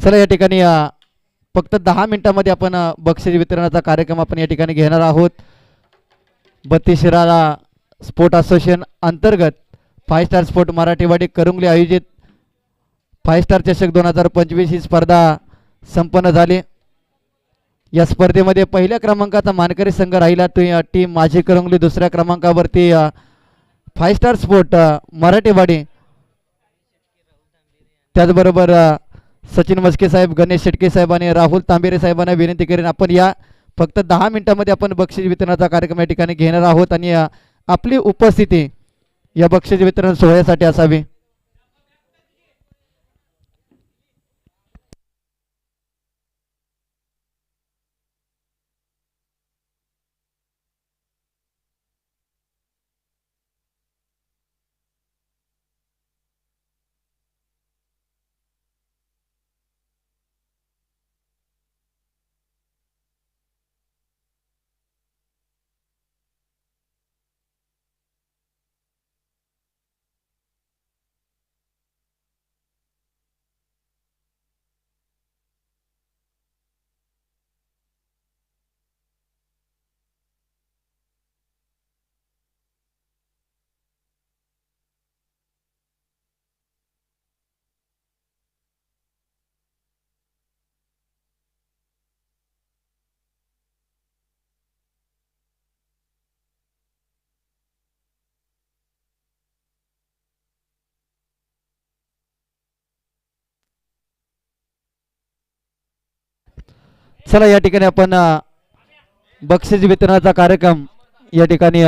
चला या ठिकाणी फक्त दहा मिनिटामध्ये आपण बक्षीस वितरणाचा कार्यक्रम आपण या ठिकाणी घेणार आहोत. बत्तीशिराला स्पोर्ट असोसिएशन अंतर्गत five star sport Marathiwadi Karungali आयोजित फाय स्टार चषक दोन हजार पंचवीस ही स्पर्धा संपन्न झाली. या स्पर्धेमध्ये पहिल्या क्रमांकाचा मानकरी संघ राहिला. तो या टीम माझी करंगली दुसऱ्या क्रमांकावरती फाय स्टार स्पोर्ट मराठीवाडी. त्याचबरोबर सचिन मस्के साहेब गणेश शेटके साहेब आणि राहुल तांबेरे साहेबांना विनंती करेन आपण या फक्त दहा मिनिटामध्ये आपण बक्षीस वितरणाचा कार्यक्रम या ठिकाणी घेणार आहोत आणि आपली उपस्थिती या बक्षीस वितरण सोहळ्यासाठी असावी. चला या ठिकाणी आपण बक्षीस वितरणाचा कार्यक्रम या ठिकाणी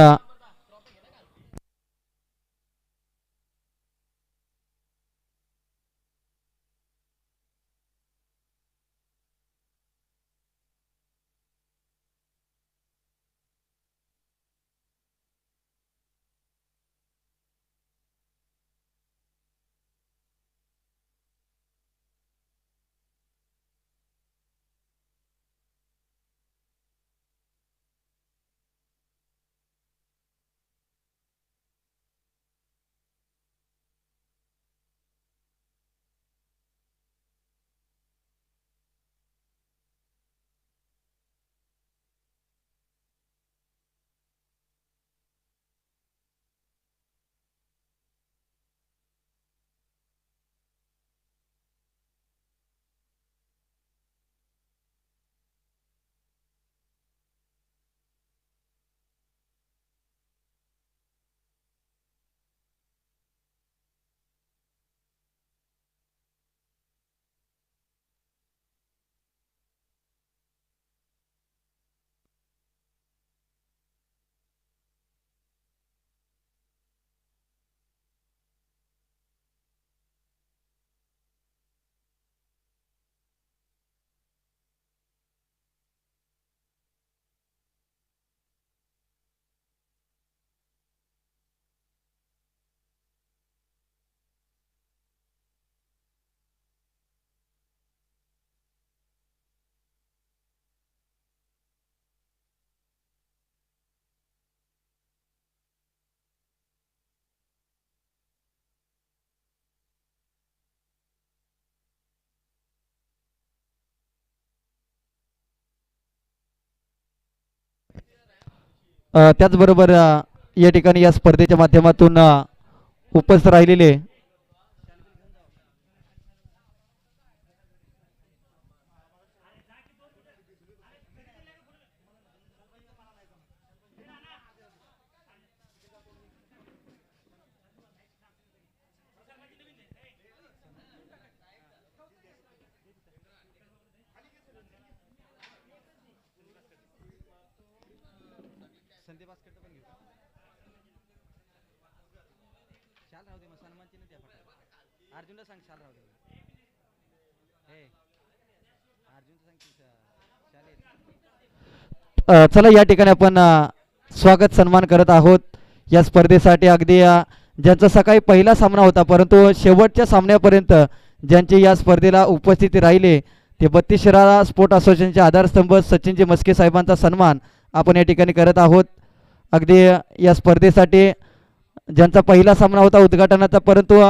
त्याचबरोबर या ठिकाणी या स्पर्धेच्या माध्यमातून उपस्थित राहिलेले शाल राहू दे मग सन्मानची नाही द्या फटा अर्जुनला सांग शाल राहू दे हे अर्जुनचं सांग शाल चला या ठिकाणी आपण स्वागत सन्मान करत आहोत. या स्पर्धेसाठी अगदी ज्यांचा सकाळी पहिला सामना होता परंतु शेवटच्या सामन्यापर्यंत ज्यांची या स्पर्धेला उपस्थिती राहिले ते बत्तीस शिराळा स्पोर्ट असोसिएशनचे आधारस्तंभ सचिनजी मस्के साहेबांचा सन्मान आपण या ठिकाणी करत आहोत. अगदी या स्पर्धेसाठी ज्यांचा पहिला सामना होता उद्घाटनाचा परंतु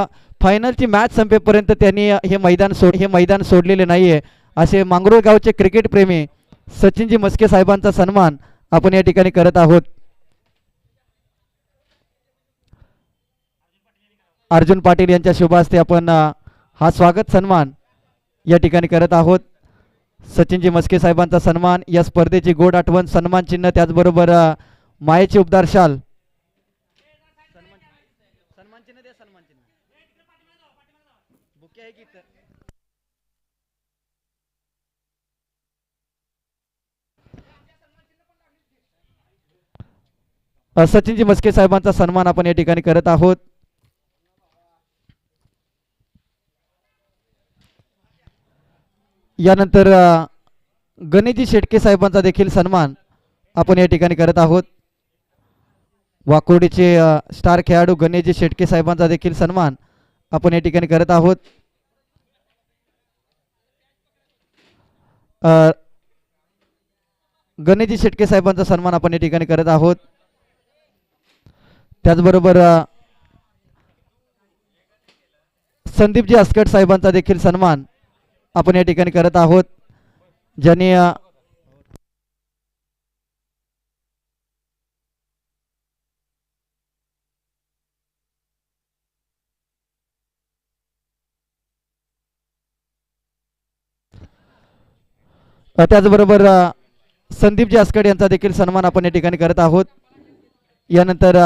फायनलची मॅच संपेपर्यंत त्यांनी हे मैदान सोड हे मैदान सोडलेले नाही आहे असे मांगरूळ गावचे क्रिकेटप्रेमी सचिनजी मस्के साहेबांचा सन्मान आपण या ठिकाणी करत आहोत. अर्जुन पाटील यांच्या शुभास्ते आपण हा स्वागत सन्मान या ठिकाणी करत आहोत. सचिनजी मस्के साहेबांचा सन्मान या स्पर्धेची गोड आठवण सन्मान चिन्ह त्याचबरोबर मायेची उबदार शाल. सचिनजी मस्के साहेबांचा सन्मान आपण या ठिकाणी करत आहोत. यानंतर गणेशजी शेटके साहेबांचा देखील सन्मान आपण या ठिकाणी करत आहोत. वाकोडीचे स्टार खेळाडू गणेशजी शेटके साहेबांचा देखील सन्मान आपण या ठिकाणी करत आहोत. गणेशजी शेटके साहेबांचा सन्मान आपण या ठिकाणी करत आहोत. त्याचबरोबर संदीपजी अस्कट साहेबांचा देखील सन्मान आपण या ठिकाणी करत आहोत. ज्यांनी त्याचबरोबर संदीप संदीपजी यांचा देखील सन्मान आपण या ठिकाणी करत आहोत. यानंतर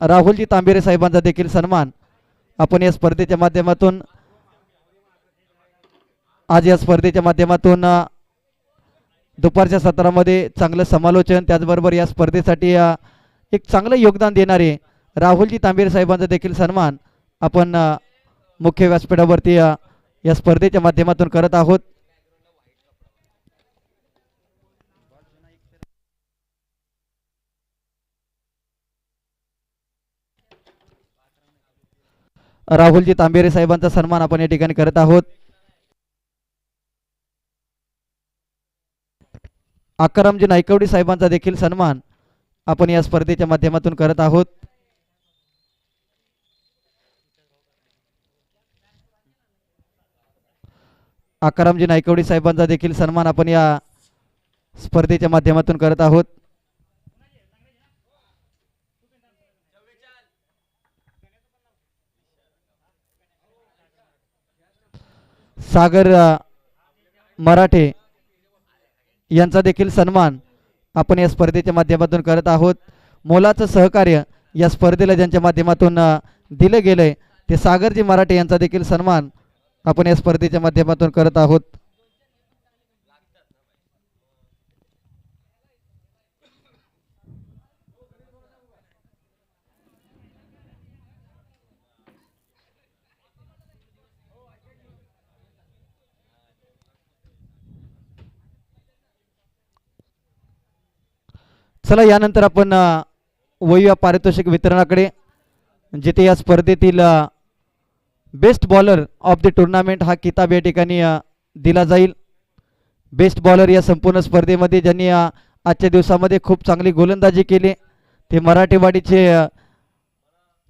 राहुलजी तांबेरे साहेबांचा देखील सन्मान आपण या स्पर्धेच्या माध्यमातून आज या स्पर्धेच्या माध्यमातून दुपारच्या सत्रामध्ये चांगलं समालोचन त्याचबरोबर या स्पर्धेसाठी एक चांगलं योगदान देणारे राहुलजी तांबेरे साहेबांचा देखील सन्मान आपण मुख्य व्यासपीठावरती या स्पर्धेच्या माध्यमातून करत आहोत. राहुलजी तांबेरे साहेबांचा सन्मान आपण या ठिकाणी करत आहोत. आकारामजी नायकवडी साहेबांचा देखील सन्मान आपण या स्पर्धेच्या माध्यमातून करत आहोत. आकारामजी नायकवडी साहेबांचा देखील सन्मान आपण या स्पर्धेच्या माध्यमातून करत आहोत. सागर मराठे यांचा देखील सन्मान आपण या स्पर्धेच्या माध्यमातून करत आहोत. मोलाचं सहकार्य या स्पर्धेला ज्यांच्या माध्यमातून दिलं दिलं आहे ते सागरजी मराठे यांचा देखील सन्मान आपण या स्पर्धेच्या माध्यमातून करत आहोत. चला यानंतर आपण वयू वळूया पारितोषिक वितरणाकडे जिथे या स्पर्धेतील best bowler of the tournament हा किताब या ठिकाणी दिला जाईल. बेस्ट बॉलर या संपूर्ण स्पर्धेमध्ये ज्यांनी आजच्या दिवसामध्ये खूप चांगली गोलंदाजी केली ते मराठीवाडीचे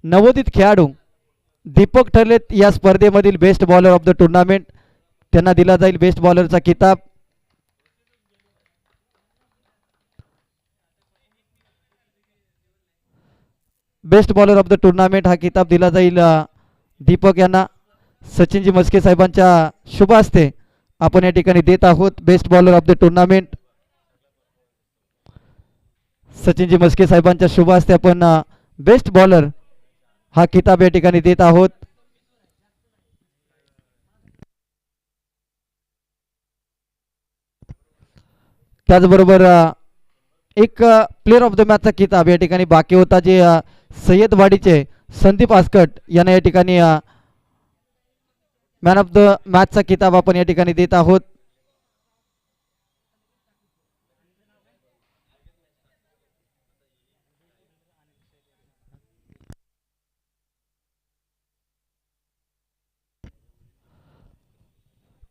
नवोदित खेळाडू दीपक ठरलेत. या स्पर्धेमधील best bowler of the tournament त्यांना दिला जाईल. बेस्ट बॉलरचा किताब. Best bowler of the tournament हा किताब दिला जाईल दीपक यांना. सचिनजी मस्के साहेबांच्या शुभ असते आपण या ठिकाणी देत आहोत best bowler of the tournament सचिनजी Maske साहेबांच्या शुभ असते आपण बेस्ट बॉलर हा किताब या ठिकाणी देत आहोत. त्याचबरोबर एक प्लेअर ऑफ द मॅचचा किताब या ठिकाणी बाकी होता जे सय्यदवाडीचे संदीप आस्कट यांना या ठिकाणी मॅन ऑफ द मॅचचा किताब आपण या ठिकाणी देत आहोत.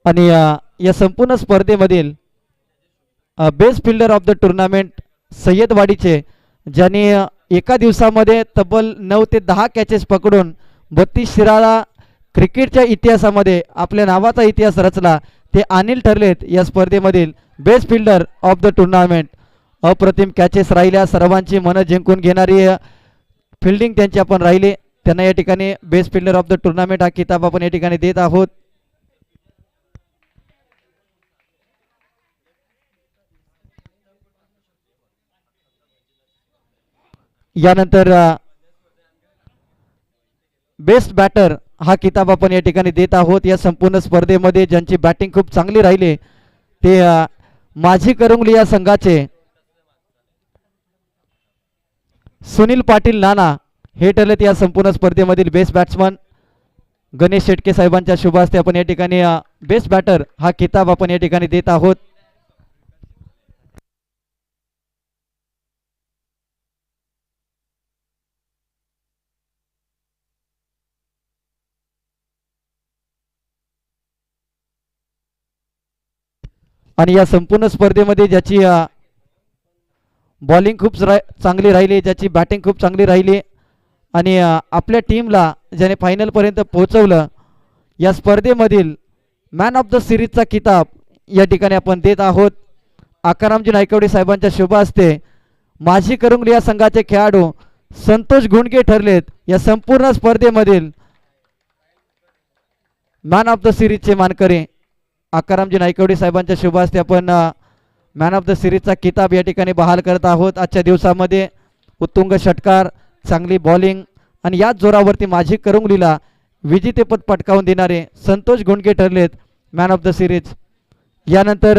आणि या संपूर्ण स्पर्धेमधील best fielder of the tournament सय्यदवाडीचे ज्यांनी एका दिवसामध्ये तब्बल नऊ ते दहा कॅचेस पकडून बत्तीस शिराळा क्रिकेटच्या इतिहासामध्ये आपल्या नावाचा इतिहास रचला ते अनिल ठरलेत या स्पर्धेमधील best fielder of the tournament अप्रतिम कॅचेस राहिल्या सर्वांची मनं जिंकून घेणारी फिल्डिंग त्यांची आपण राहिली. त्यांना या ठिकाणी best fielder of the tournament हा किताब आपण या ठिकाणी देत आहोत. यानंतर बेस्ट बॅटर हा किताब आपण या ठिकाणी देत आहोत. या संपूर्ण स्पर्धेमध्ये ज्यांची बॅटिंग खूप चांगली राहिली ते माझी करुंगली या संघाचे सुनील पाटील नाना हे ठरलेत या संपूर्ण स्पर्धेमधील बेस्ट बॅट्समन गणेश शेटके साहेबांच्या शुभ हस्ते आपण या ठिकाणी बेस्ट बॅटर हा किताब आपण या ठिकाणी देत आहोत. आणि या संपूर्ण स्पर्धेमध्ये ज्याची बॉलिंग खूप रा चांगली राहिली ज्याची बॅटिंग खूप चांगली राहिली आणि आपल्या टीमला ज्याने फायनलपर्यंत पोहोचवलं या स्पर्धेमधील मॅन ऑफ द सिरीजचा किताब या ठिकाणी आपण देत आहोत. आकारामजी नायकवडे साहेबांच्या शोभा असते माझी करुंगली या संघाचे खेळाडू संतोष गुंडके ठरलेत. या संपूर्ण स्पर्धेमधील मॅन ऑफ द सिरीजचे मानकरी आकारामजी नायकवडी साहेबांच्या शुभ हस्ते आपण मॅन ऑफ द सिरीजचा किताब या ठिकाणी बहाल करत आहोत. आजच्या दिवसामध्ये उत्तुंग षटकार चांगली बॉलिंग आणि याच जोरावरती माझी करंगलीला विजेतेपद पटकावून देणारे संतोष गुंडके ठरलेत मॅन ऑफ द सिरीज यानंतर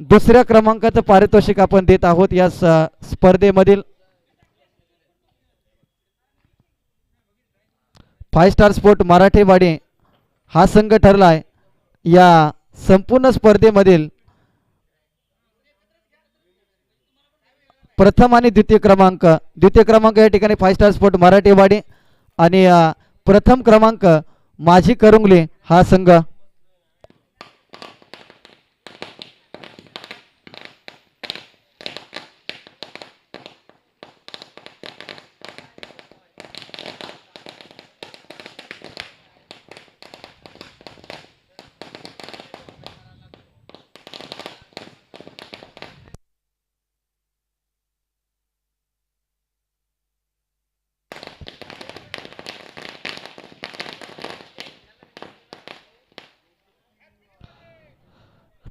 दुसऱ्या क्रमांकाचं पारितोषिक आपण देत आहोत या स- स्पर्धेमधील. फाय स्टार स्पोर्ट मराठेवाडी हा संघ ठरलाय या संपूर्ण स्पर्धेमधील प्रथम आणि द्वितीय क्रमांक द्वितीय क्रमांक या ठिकाणी फाय स्टार स्पोर्ट मराठेवाडी आणि प्रथम क्रमांक माझी करुंगले हा संघ.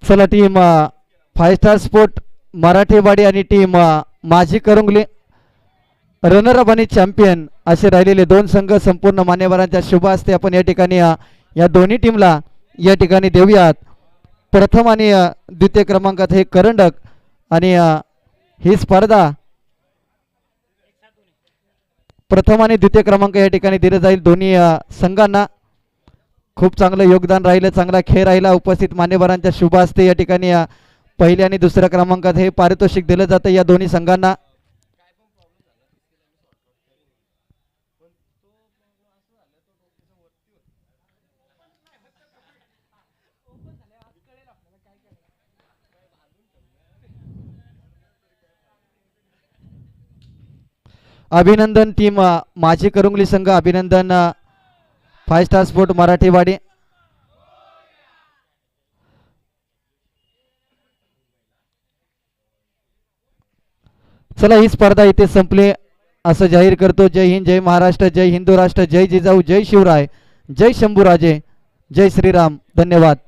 चला team five star sport Marathewadi आणि टीम माझी करुंगले रनर अप आणि चॅम्पियन असे राहिलेले दोन संघ संपूर्ण मान्यवरांच्या शुभ असते आपण या ठिकाणी या दोन्ही टीमला या ठिकाणी देऊयात. प्रथम आणि द्वितीय क्रमांकात हे करंडक आणि ही स्पर्धा. प्रथम आणि द्वितीय क्रमांक या ठिकाणी दिले जाईल दोन्ही संघांना. खूप चांगलं योगदान राहिलं चांगला खेळ राहिला. उपस्थित मान्यवरांच्या शुभ असते या ठिकाणी या पहिल्या आणि दुसऱ्या क्रमांकात हे पारितोषिक दिलं जातं या दोन्ही संघांना. अभिनंदन टीम माझी करुंगली संघ अभिनंदन फाय स्टार स्पोर्ट मराठीवाडी. चला ही स्पर्धा इथे संपली. असं जाहीर करतो. जय हिंद जय महाराष्ट्र जय हिंदू राष्ट्र जय जिजाऊ जय शिवराय जय शंभूराजे जय श्रीराम. धन्यवाद.